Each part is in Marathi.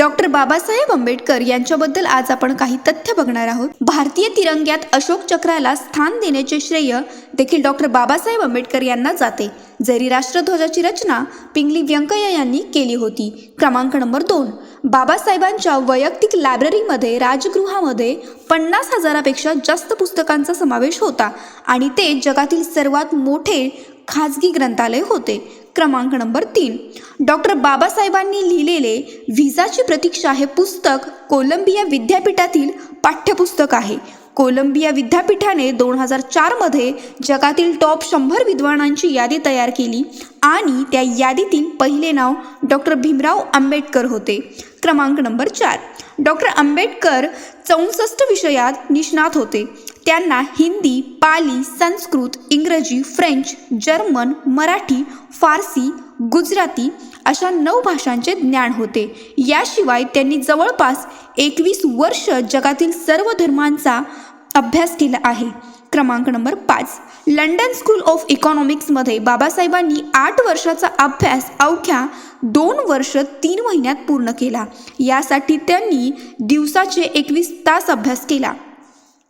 डॉक्टर बाबासाहेब आंबेडकर यांच्याबद्दल आज आपण काही तथ्य बघणार आहोत. भारतीय तिरंग्यात अशोक चक्राला स्थान देण्याचे श्रेय देखील डॉक्टर बाबासाहेब आंबेडकर यांना जाते. जरी राष्ट्रध्वजाची रचना पिंगली व्यंकय्या यांनी केली होती. क्रमांक नंबर दोन. बाबासाहेबांच्या वैयक्तिक लायब्ररीमध्ये राजगृहामध्ये पन्नास हजारापेक्षा जास्त पुस्तकांचा समावेश होता आणि ते जगातील सर्वात मोठे खाजगी ग्रंथालय होते. क्रमांक नंबर तीन. डॉक्टर बाबासाहेबांनी लिहिलेले व्हिजाची प्रतीक्षा हे पुस्तक कोलंबिया विद्यापीठातील पाठ्यपुस्तक आहे. कोलंबिया विद्यापीठाने दोन हजार चारमध्ये जगातील टॉप शंभर विद्वानांची यादी तयार केली आणि त्या यादीतील पहिले नाव डॉक्टर भीमराव आंबेडकर होते. क्रमांक नंबर चार. डॉक्टर आंबेडकर चौसष्ट विषयात निष्णात होते. त्यांना हिंदी पाली संस्कृत इंग्रजी फ्रेंच जर्मन मराठी फारसी गुजराती अशा नऊ भाषांचे ज्ञान होते. याशिवाय त्यांनी जवळपास एकवीस वर्ष जगातील सर्व धर्मांचा अभ्यास केला आहे. क्रमांक नंबर पाच. लंडन स्कूल ऑफ इकॉनॉमिक्समध्ये बाबासाहेबांनी आठ वर्षाचा अभ्यास अवघ्या दोन वर्ष तीन महिन्यात पूर्ण केला. यासाठी त्यांनी दिवसाचे एकवीस तास अभ्यास केला.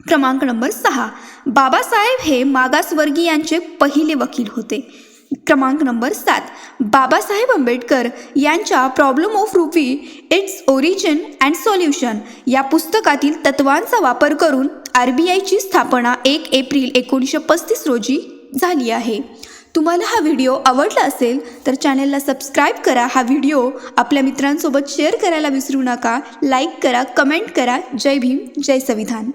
क्रमांक नंबर सहा. बाबासाहेब हे मागासवर्गीयांचे पहिले वकील होते. क्रमांक नंबर सात. बाबासाहेब आंबेडकर यांच्या problem of rupee its origin and solution या पुस्तकातील तत्वांचा वापर करून आर बी आयची स्थापना एक एप्रिल एकोणीसशे पस्तीस रोजी झाली आहे. तुम्हाला हा व्हिडिओ आवडला असेल तर चॅनलला सबस्क्राईब करा. हा व्हिडिओ आपल्या मित्रांसोबत शेअर करायला विसरू नका. लाईक करा कमेंट करा. जय भीम जय संविधान.